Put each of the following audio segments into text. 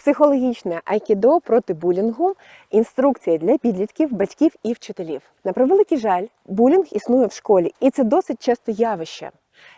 Психологічне айкідо проти булінгу, інструкція для підлітків, батьків і вчителів. На превеликий жаль, булінг існує в школі, і це досить часто явище.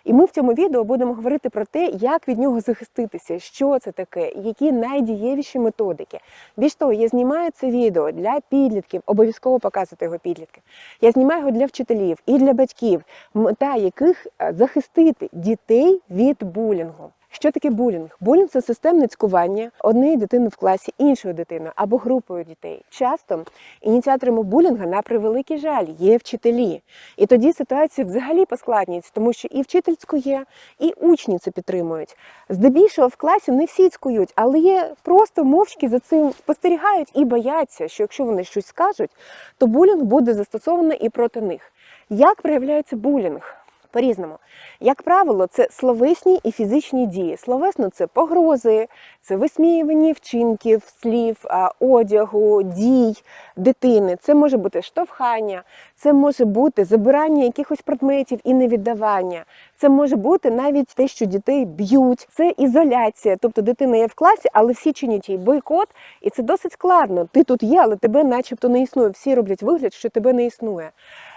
І ми в цьому відео будемо говорити про те, як від нього захиститися, що це таке, які найдієвіші методики. Більш того, я знімаю це відео для підлітків, обов'язково показувати його підліткам. Я знімаю його для вчителів і для батьків, мета яких е, захистити дітей від булінгу. Що таке булінг? Булінг це системне цькування однієї дитини в класі іншою дитиною або групою дітей. Часто ініціаторами булінга на превеликий жаль є вчителі. І тоді ситуація взагалі поскладнюється, тому що і вчитель цькує, і учні це підтримують. Здебільшого в класі не всі цькують, але є просто мовчки за цим спостерігають і бояться, що якщо вони щось скажуть, то булінг буде застосований і проти них. Як проявляється булінг? По-різному. Як правило, це словесні і фізичні дії. Словесно це погрози, це висміювання вчинків, слів, одягу, дій дитини. Це може бути штовхання, це може бути забирання якихось предметів і невіддавання. Це може бути навіть те, що дітей б'ють. Це ізоляція. Тобто дитина є в класі, але всі чинять їй бойкот, і це досить складно. Ти тут є, але тебе начебто не існує. Всі роблять вигляд, що тебе не існує.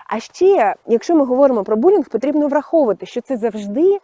А ще, якщо ми говоримо про булінг, потрібно враховувати, що це завжди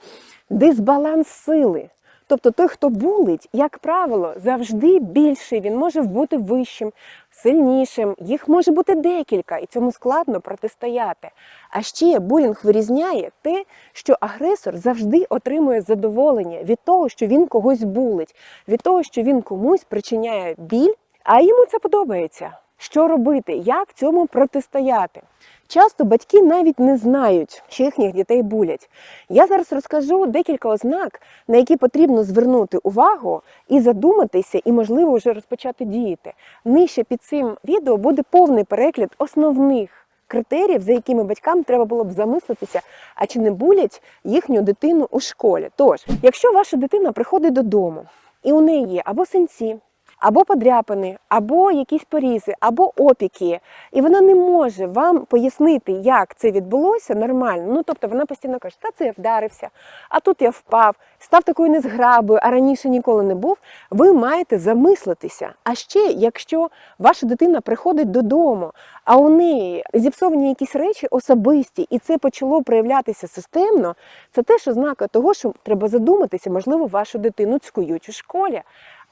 дисбаланс сили. Тобто той, хто булить, як правило, завжди більший, він може бути вищим, сильнішим, їх може бути декілька, і цьому складно протистояти. А ще булінг вирізняє те, що агресор завжди отримує задоволення від того, що він когось булить, від того, що він комусь причиняє біль, а йому це подобається. Що робити, як цьому протистояти? Часто батьки навіть не знають, що їхніх дітей булять. Я зараз розкажу декілька ознак, на які потрібно звернути увагу і задуматися, і, можливо, вже розпочати діяти. Нижче під цим відео буде повний перегляд основних критеріїв, за якими батькам треба було б замислитися, а чи не булять їхню дитину у школі. Тож, якщо ваша дитина приходить додому і у неї є або синці, або подряпини, або якісь порізи, або опіки, і вона не може вам пояснити, як це відбулося нормально. Ну тобто вона постійно каже, та це я вдарився, а тут я впав, став такою незграбою, а раніше ніколи не був. Ви маєте замислитися. А ще, якщо ваша дитина приходить додому, а у неї зіпсовані якісь речі особисті, і це почало проявлятися системно, це теж ознака того, що треба задуматися, можливо, вашу дитину цькують у школі.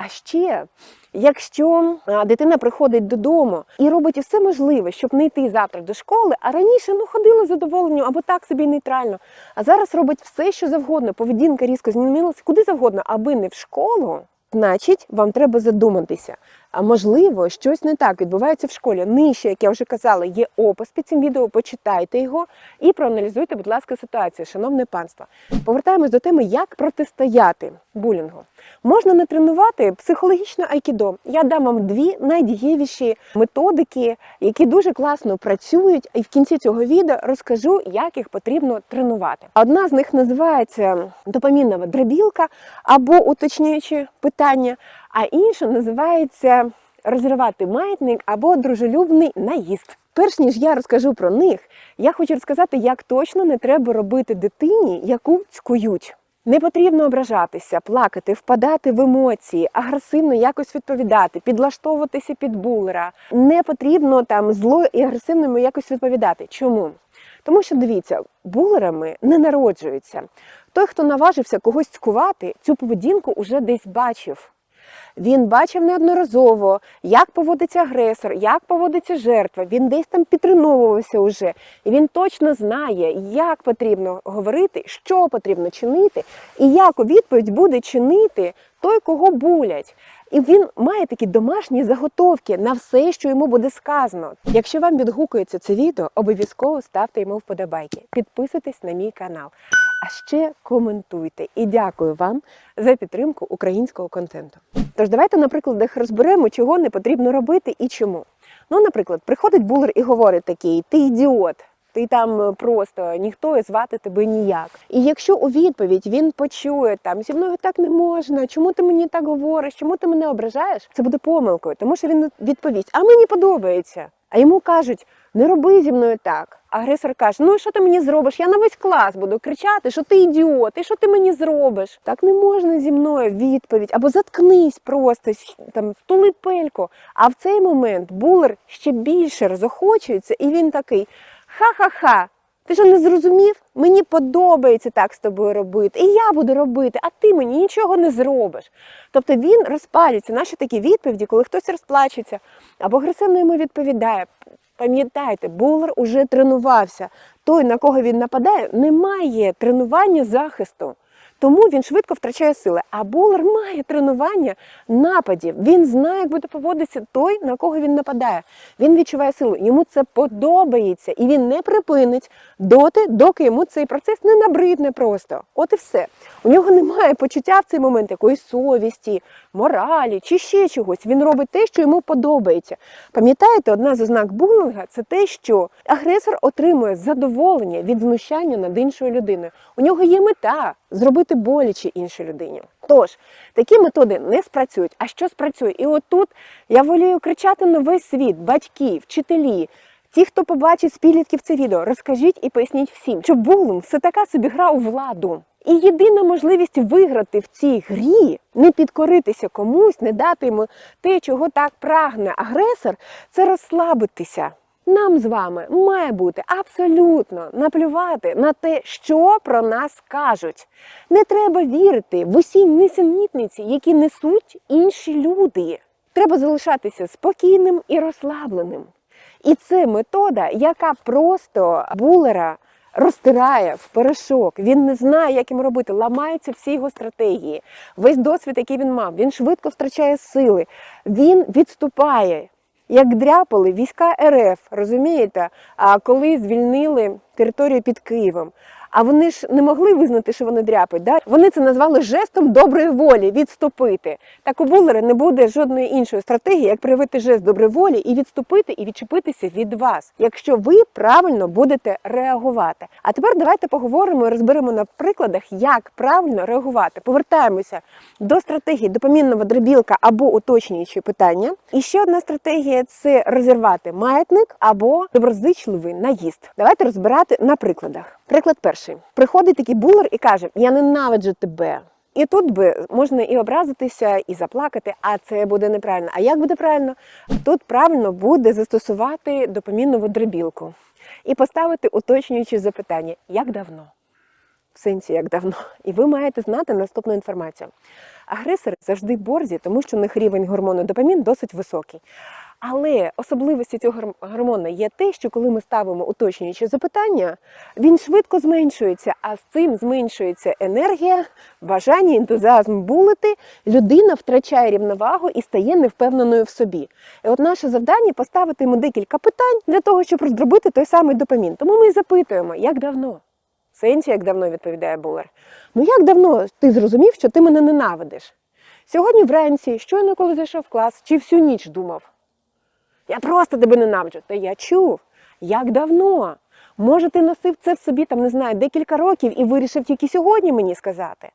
А ще, якщо дитина приходить додому і робить все можливе, щоб не йти завтра до школи, а раніше ну ходила задоволення або так собі нейтрально, а зараз робить все, що завгодно, поведінка різко змінилася куди завгодно, аби не в школу. Значить, вам треба задуматися. А можливо, щось не так відбувається в школі. Нижче, як я вже казала, є опис під цим відео. Почитайте його і проаналізуйте, будь ласка, ситуацію, шановне панство. Повертаємось до теми, як протистояти булінгу. Можна натренувати психологічне айкідо. Я дам вам дві найдієвіші методики, які дуже класно працюють. І в кінці цього відео розкажу, як їх потрібно тренувати. Одна з них називається допамінова драбілка або уточнюючі питання, а інша називається розривати маятник або дружелюбний наїзд. Перш ніж я розкажу про них, я хочу розказати, як точно не треба робити дитині, яку цькують. Не потрібно ображатися, плакати, впадати в емоції, агресивно якось відповідати, підлаштовуватися під булера. Не потрібно там зло і агресивно йому якось відповідати. Чому? Тому що дивіться, булерами не народжуються. Той, хто наважився когось цькувати, цю поведінку уже десь бачив. Він бачив неодноразово, як поводиться агресор, як поводиться жертва. Він десь там підтреновувався уже. І він точно знає, як потрібно говорити, що потрібно чинити, і як у відповідь буде чинити той, кого булять. І він має такі домашні заготовки на все, що йому буде сказано. Якщо вам відгукується це відео, обов'язково ставте йому вподобайки, підписуйтесь на мій канал. А ще коментуйте і дякую вам за підтримку українського контенту. Тож давайте, наприклад, розберемо, чого не потрібно робити і чому. Ну, наприклад, приходить булер і говорить такий: ти ідіот. Ти там просто ніхто і звати тебе ніяк. І якщо у відповідь він почує там зі мною так не можна, чому ти мені так говориш, чому ти мене ображаєш, це буде помилкою, тому що він відповість: А мені подобається. А йому кажуть: не роби зі мною так. Агресор каже: Ну і що ти мені зробиш? Я на весь клас буду кричати, що ти ідіот, і що ти мені зробиш? Так не можна зі мною відповідь. Або заткнись просто там втули пельку. А в цей момент булер ще більше розохочується, і він такий: ха-ха-ха. Ти що не зрозумів? Мені подобається так з тобою робити, і я буду робити, а ти мені нічого не зробиш. Тобто він розпалюється. Наші такі відповіді, коли хтось розплачеться або агресивно йому відповідає. Пам'ятайте, булер уже тренувався. Той, на кого він нападає, не має тренування захисту. Тому він швидко втрачає сили. А булер має тренування нападів. Він знає, як буде поводитися той, на кого він нападає. Він відчуває силу. Йому це подобається, і він не припинить доти, доки йому цей процес не набридне просто. От і все. У нього немає почуття в цей момент якоїсь совісті, моралі чи ще чогось. Він робить те, що йому подобається. Пам'ятаєте, одна з ознак булінга це те, що агресор отримує задоволення від знущання над іншою людиною. У нього є мета зробити боляче іншій людині. Тож такі методи не спрацюють. А що спрацює? І отут я волію кричати на весь світ, батьки, вчителі. Ті, хто побачить з підлітків це відео, розкажіть і поясніть всім, що булінг – це така собі гра у владу. І єдина можливість виграти в цій грі, не підкоритися комусь, не дати йому те, чого так прагне агресор, це розслабитися. Нам з вами має бути абсолютно наплювати на те, що про нас кажуть. Не треба вірити в усі несенітниці, які несуть інші люди. Треба залишатися спокійним і розслабленим. І це метода, яка просто булера розтирає в порошок. Він не знає, як йому робити. Ламаються всі його стратегії. Весь досвід, який він мав, він швидко втрачає сили, він відступає. Як дряпали війська РФ, розумієте? А коли звільнили територію під Києвом. А вони ж не могли визнати, що вони дряпають. Да? Вони це назвали жестом доброї волі відступити. Так у булера не буде жодної іншої стратегії, як проявити жест доброї волі і відступити і відчепитися від вас, якщо ви правильно будете реагувати. А тепер давайте поговоримо і розберемо на прикладах, як правильно реагувати. Повертаємося до стратегії допомінного драбілка або уточнюючі питання. І ще одна стратегія це розірвати маятник або доброзичливий наїзд. Давайте розбирати на прикладах. Приклад перший. Приходить такий булер і каже: Я ненавиджу тебе. І тут би можна і образитися, і заплакати, а це буде неправильно. А як буде правильно? Тут правильно буде застосувати допомінну драбілку і поставити уточнюючі запитання: як давно? В сенсі, як давно. І ви маєте знати наступну інформацію. Агресори завжди борзі, тому що у них рівень гормону допамін досить високий. Але особливості цього гор- гормону є те, що коли ми ставимо уточнюючі запитання, він швидко зменшується, а з цим зменшується енергія, бажання, ентузіазм булити. Людина втрачає рівновагу і стає невпевненою в собі. І от наше завдання поставити йому декілька питань для того, щоб розробити той самий допамін. Тому ми і запитуємо, як давно? В Сенсі, як давно відповідає булер. Ну як давно ти зрозумів, що ти мене ненавидиш? Сьогодні вранці, щойно коли зайшов в клас, чи всю ніч думав? Я просто тебе ненавиджу. Та я чув. Як давно? Може, ти носив це в собі, там, не знаю, декілька років і вирішив тільки сьогодні мені сказати.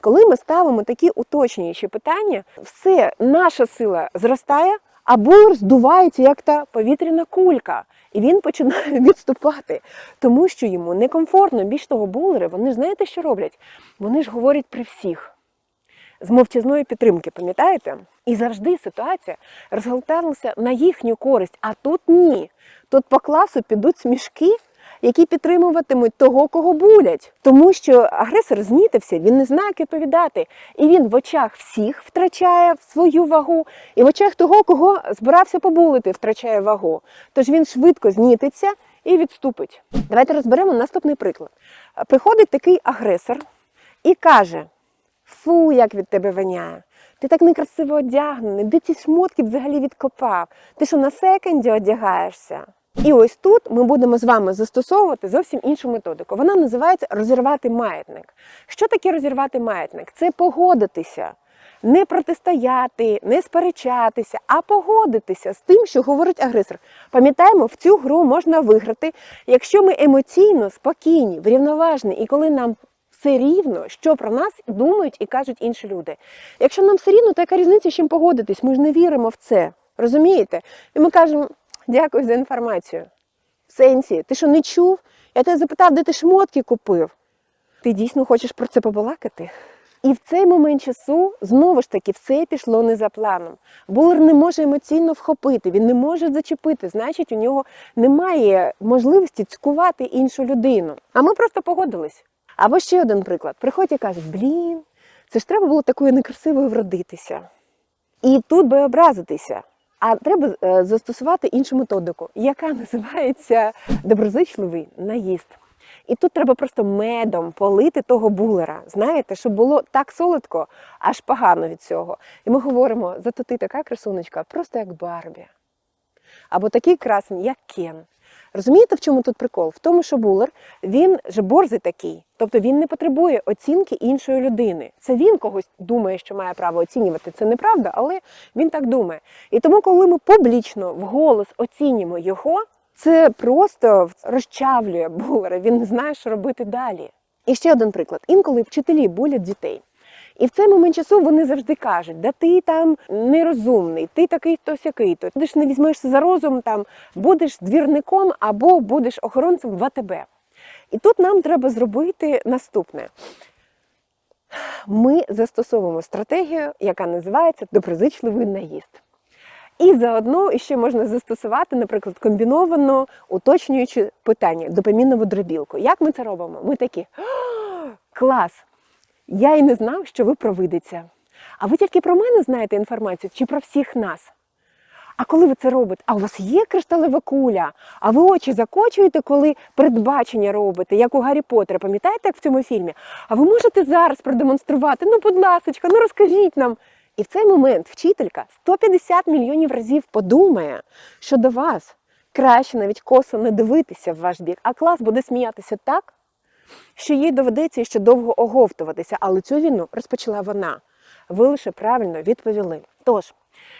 Коли ми ставимо такі уточнюючі питання, все, наша сила зростає, а булер здувається як та повітряна кулька. І він починає відступати, тому що йому некомфортно. Більш того, булери, вони ж знаєте, що роблять? Вони ж говорять при всіх з мовчазної підтримки, пам'ятаєте? І завжди ситуація розгорталася на їхню користь, а тут ні. Тут по класу підуть смішки, які підтримуватимуть того, кого булять. Тому що агресор знітився, він не знає, як відповідати. І він в очах всіх втрачає свою вагу, і в очах того, кого збирався побулити, втрачає вагу. Тож він швидко знітиться і відступить. Давайте розберемо наступний приклад. Приходить такий агресор і каже. Фу, як від тебе воняє. Ти так некрасиво одягнений, де ці шмотки взагалі відкопав? Ти що на секонді одягаєшся? І ось тут ми будемо з вами застосовувати зовсім іншу методику. Вона називається розірвати маятник. Що таке розірвати маятник? Це погодитися. Не протистояти, не сперечатися, а погодитися з тим, що говорить агресор. Пам'ятаємо, в цю гру можна виграти, якщо ми емоційно спокійні, врівноважені, і коли нам все рівно, що про нас думають і кажуть інші люди. Якщо нам все рівно, то яка різниця з чим погодитись? Ми ж не віримо в це. Розумієте? І ми кажемо дякую за інформацію. В сенсі, ти що не чув? Я тебе запитав, де ти шмотки купив. Ти дійсно хочеш про це побалакати? І в цей момент часу знову ж таки все пішло не за планом. Булер не може емоційно вхопити, він не може зачепити, значить, у нього немає можливості цькувати іншу людину. А ми просто погодились. Або ще один приклад. Приходять і кажуть, блін, це ж треба було такою некрасивою вродитися. І тут би образитися. А треба е, застосувати іншу методику, яка називається доброзичливий наїзд. І тут треба просто медом полити того булера, знаєте, щоб було так солодко, аж погано від цього. І ми говоримо, зато ти така красунечка, просто як Барбі. Або такий красень, як Кен. Розумієте, в чому тут прикол? В тому, що булер він же борзий такий, тобто він не потребує оцінки іншої людини. Це він когось думає, що має право оцінювати. Це неправда, але він так думає. І тому, коли ми публічно вголос оцінюємо його, це просто розчавлює булера. Він не знає, що робити далі. І ще один приклад: інколи вчителі булять дітей. І в цей момент часу вони завжди кажуть, да ти там нерозумний, ти такий то сякий то ти ж не візьмешся за розум, там будеш двірником або будеш охоронцем в АТБ. І тут нам треба зробити наступне. Ми застосовуємо стратегію, яка називається доброзичливий наїзд. І заодно ще можна застосувати, наприклад, комбіновано уточнюючи питання, допоміннову дробілку. Як ми це робимо? Ми такі клас! Я і не знав, що ви провидиця. А ви тільки про мене знаєте інформацію чи про всіх нас? А коли ви це робите? А у вас є кришталева куля? А ви очі закочуєте, коли передбачення робите, як у Гаррі Поттера, пам'ятаєте, як в цьому фільмі? А ви можете зараз продемонструвати? Ну, будь ласка, ну розкажіть нам. І в цей момент вчителька 150 мільйонів разів подумає, що до вас краще навіть косо не дивитися в ваш бік, а клас буде сміятися так, що їй доведеться ще довго оговтуватися, але цю війну розпочала вона. Ви лише правильно відповіли. Тож,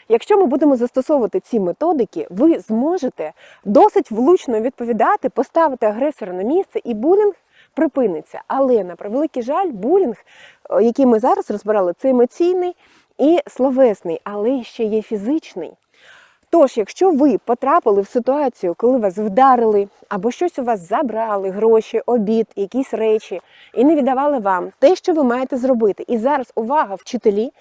якщо ми будемо застосовувати ці методики, ви зможете досить влучно відповідати, поставити агресора на місце, і булінг припиниться. Але на превеликий жаль, булінг, е, який ми зараз розбирали, це емоційний і словесний, але ще є фізичний. Тож, якщо ви потрапили в ситуацію, коли вас вдарили, або щось у вас забрали, гроші, обід, якісь речі, і не віддавали вам те, що ви маєте зробити. І зараз увага, вчителі,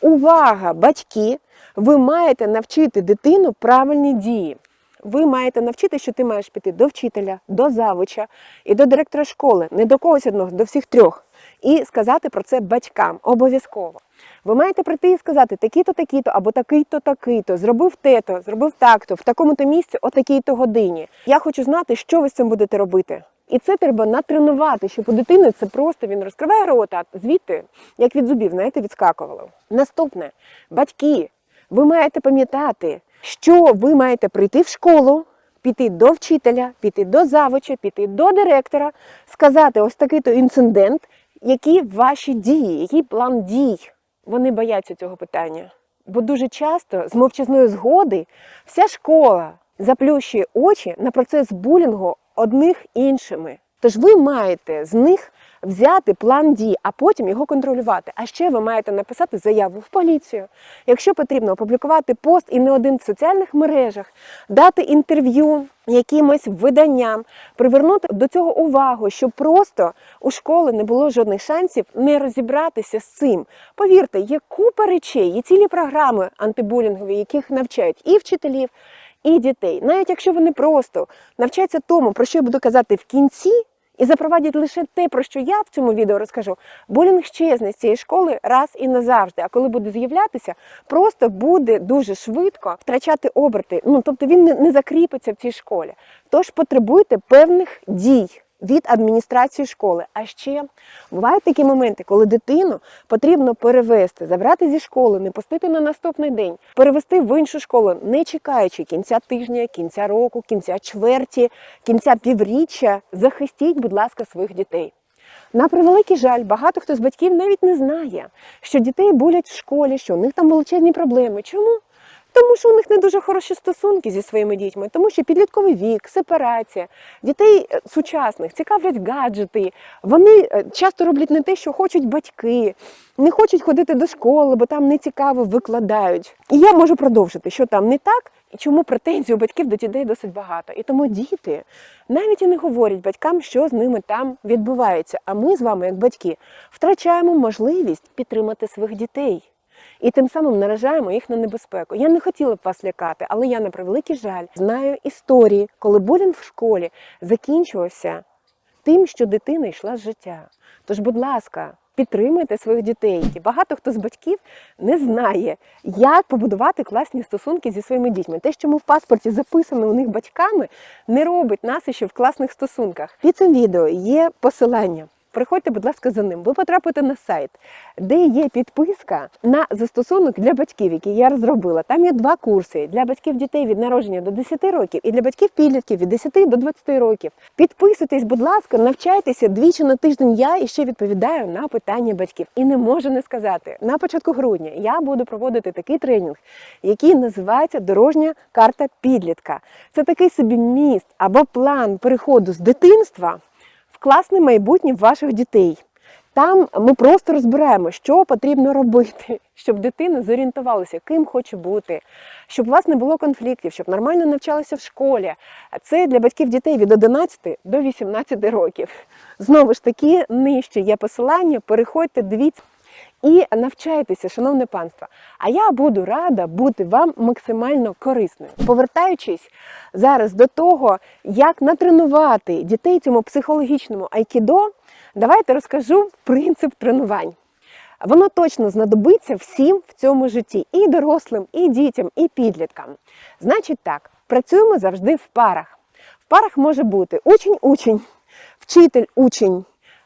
увага, батьки, ви маєте навчити дитину правильні дії. Ви маєте навчити, що ти маєш піти до вчителя, до завуча і до директора школи, не до когось одного, до всіх трьох, і сказати про це батькам обов'язково. Ви маєте прийти і сказати такі-то, такі-то, або такий-то, такий-то, зробив те-то, зробив так-то, в такому-то місці, о такій-то годині. Я хочу знати, що ви з цим будете робити. І це треба натренувати, щоб у дитини це просто він розкриває рота, звідти, як від зубів, знаєте, відскакувало. Наступне, батьки, ви маєте пам'ятати, що ви маєте прийти в школу, піти до вчителя, піти до завуча, піти до директора, сказати ось такий-то інцидент, які ваші дії, який план дій. Вони бояться цього питання. Бо дуже часто з мовчазної згоди вся школа заплющує очі на процес булінгу одних іншими. Тож ви маєте з них взяти план дій, а потім його контролювати. А ще ви маєте написати заяву в поліцію. Якщо потрібно опублікувати пост і не один в соціальних мережах, дати інтерв'ю якимось виданням, привернути до цього увагу, щоб просто у школи не було жодних шансів не розібратися з цим. Повірте, є купа речей, є цілі програми антибулінгові, яких навчають і вчителів, і дітей. Навіть якщо вони просто навчаться тому, про що я буду казати в кінці. І запровадять лише те, про що я в цьому відео розкажу. Булінг щезне з цієї школи раз і назавжди. А коли буде з'являтися, просто буде дуже швидко втрачати оберти. Ну тобто він не, закріпиться в цій школі. Тож потребуйте певних дій від адміністрації школи. А ще бувають такі моменти, коли дитину потрібно перевести, забрати зі школи, не пустити на наступний день, перевести в іншу школу, не чекаючи кінця тижня, кінця року, кінця чверті, кінця півріччя. Захистіть, будь ласка, своїх дітей. На превеликий жаль, багато хто з батьків навіть не знає, що дітей булять в школі, що у них там величезні проблеми. Чому? Тому що у них не дуже хороші стосунки зі своїми дітьми, тому що підлітковий вік, сепарація, дітей е, сучасних цікавлять гаджети. Вони е, часто роблять не те, що хочуть батьки, не хочуть ходити до школи, бо там не цікаво викладають. І я можу продовжити, що там не так, чому претензій у батьків до дітей досить багато. І тому діти навіть і не говорять батькам, що з ними там відбувається. А ми з вами, як батьки, втрачаємо можливість підтримати своїх дітей. І тим самим наражаємо їх на небезпеку. Я не хотіла б вас лякати, але я на превеликий жаль знаю історії, коли булінг в школі закінчувався тим, що дитина йшла з життя. Тож, будь ласка, підтримуйте своїх дітей. І багато хто з батьків не знає, як побудувати класні стосунки зі своїми дітьми. Те, що ми в паспорті записано у них батьками, не робить нас ще в класних стосунках. Під цим відео є посилання. Приходьте, будь ласка, за ним. Ви потрапите на сайт, де є підписка на застосунок для батьків, який я розробила. Там є два курси для батьків дітей від народження до 10 років і для батьків підлітків від 10 до 20 років. Підписуйтесь, будь ласка, навчайтеся двічі на тиждень. Я і ще відповідаю на питання батьків. І не можу не сказати. На початку грудня я буду проводити такий тренінг, який називається Дорожня карта підлітка. Це такий собі міст або план переходу з дитинства класне майбутнє ваших дітей. Там ми просто розбираємо, що потрібно робити, щоб дитина зорієнтувалася, ким хоче бути, щоб у вас не було конфліктів, щоб нормально навчалися в школі. Це для батьків дітей від 11 до 18 років. Знову ж таки, нижче є посилання. Переходьте, дивіться. І навчайтеся, шановне панство. А я буду рада бути вам максимально корисною. Повертаючись зараз до того, як натренувати дітей цьому психологічному айкідо, давайте розкажу принцип тренувань. Воно точно знадобиться всім в цьому житті, і дорослим, і дітям, і підліткам. Значить так, працюємо завжди в парах. В парах може бути учень-учень, вчитель-учень,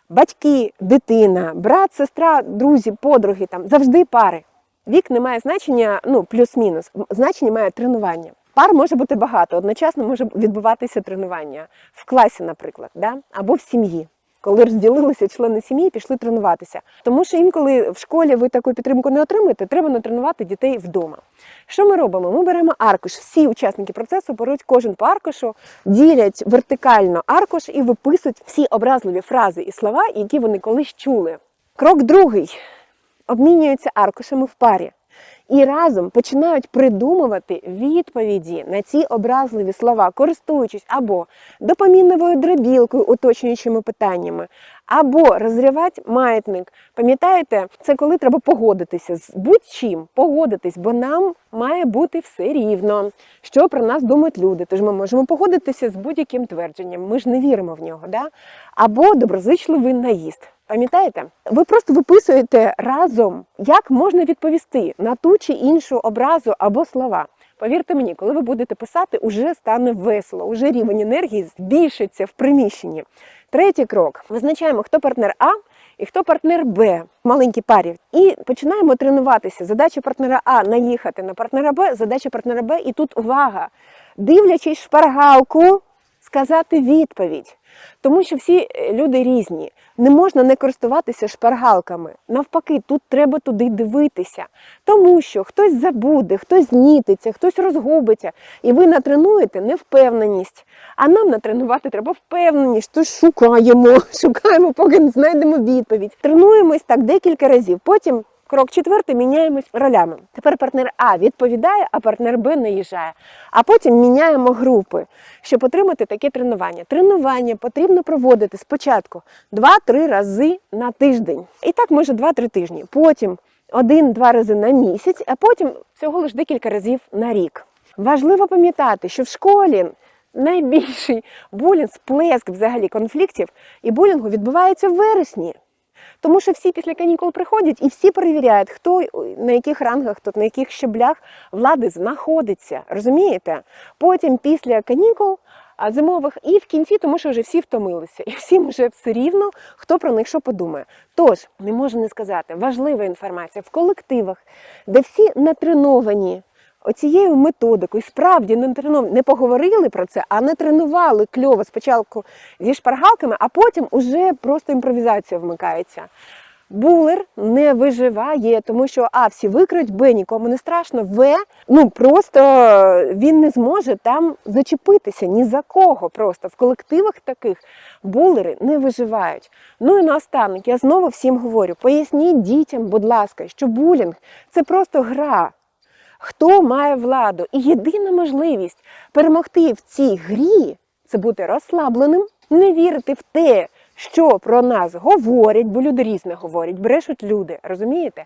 батьки, дитина, брат, сестра, друзі, подруги там завжди пари. Вік не має значення, ну плюс-мінус. Значення має тренування. Пар може бути багато, одночасно може відбуватися тренування в класі, наприклад, да? або в сім'ї. Коли розділилися члени сім'ї, пішли тренуватися. Тому що інколи в школі ви таку підтримку не отримаєте, треба натренувати дітей вдома. Що ми робимо? Ми беремо аркуш. Всі учасники процесу беруть кожен по аркушу, ділять вертикально аркуш і виписують всі образливі фрази і слова, які вони колись чули. Крок другий обмінюються аркушами в парі і разом починають придумувати відповіді на ці образливі слова, користуючись або допомінною драбілкою, уточнюючими питаннями, або розривати маятник. Пам'ятаєте, це коли треба погодитися з будь-чим, погодитись, бо нам має бути все рівно, що про нас думають люди. Тож ми можемо погодитися з будь-яким твердженням. Ми ж не віримо в нього. Да? Або доброзичливий наїзд. Пам'ятаєте? Ви просто виписуєте разом, як можна відповісти на ту чи іншу образу або слова. Повірте мені, коли ви будете писати, уже стане весело, уже рівень енергії збільшиться в приміщенні. Третій крок: визначаємо, хто партнер А і хто партнер Б маленькі парі. І починаємо тренуватися. Задача партнера А наїхати на партнера Б, задача партнера Б, і тут увага. Дивлячись шпаргалку, сказати відповідь. Тому що всі е, люди різні. Не можна не користуватися шпаргалками. Навпаки, тут треба туди дивитися. Тому що хтось забуде, хтось знітиться, хтось розгубиться. І ви натренуєте невпевненість. А нам натренувати треба впевненість. Тож шукаємо, шукаємо, поки не знайдемо відповідь. Тренуємось так декілька разів. Потім. Крок четвертий міняємось ролями. Тепер партнер А відповідає, а партнер Б наїжджає. А потім міняємо групи, щоб отримати таке тренування. Тренування потрібно проводити спочатку 2-3 рази на тиждень. І так може 2-3 тижні. Потім один-два рази на місяць, а потім всього лише декілька разів на рік. Важливо пам'ятати, що в школі найбільший булінг, сплеск взагалі конфліктів і булінгу відбувається в вересні. Тому що всі після канікул приходять і всі перевіряють, хто на яких рангах, хто на яких щеблях влади знаходиться. Розумієте? Потім після канікул а, зимових і в кінці, тому що вже всі втомилися, і всім вже все рівно, хто про них що подумає. Тож не можу не сказати, важлива інформація в колективах, де всі натреновані. Оцією методикою справді не тренували, не поговорили про це, а не тренували кльово спочатку зі шпаргалками, а потім уже просто імпровізація вмикається. Булер не виживає, тому що а всі викриють, б нікому не страшно, в ну просто він не зможе там зачепитися ні за кого. Просто в колективах таких булери не виживають. Ну і наостанок я знову всім говорю: поясніть дітям, будь ласка, що булінг це просто гра. Хто має владу. І єдина можливість перемогти в цій грі це бути розслабленим, не вірити в те, що про нас говорять, бо люди різне говорять, брешуть люди, розумієте?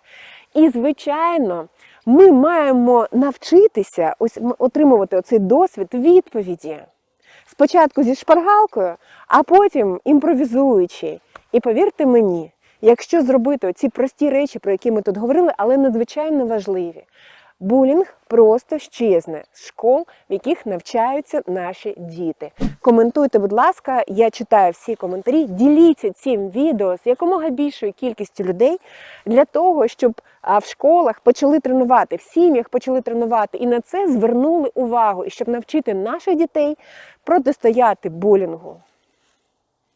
І, звичайно, ми маємо навчитися ось отримувати оцей досвід відповіді. Спочатку зі шпаргалкою, а потім імпровізуючи. І повірте мені, якщо зробити ці прості речі, про які ми тут говорили, але надзвичайно важливі, булінг просто щезне з школ, в яких навчаються наші діти. Коментуйте, будь ласка, я читаю всі коментарі. Діліться цим відео з якомога більшою кількістю людей для того, щоб в школах почали тренувати, в сім'ях почали тренувати і на це звернули увагу, і щоб навчити наших дітей протистояти булінгу.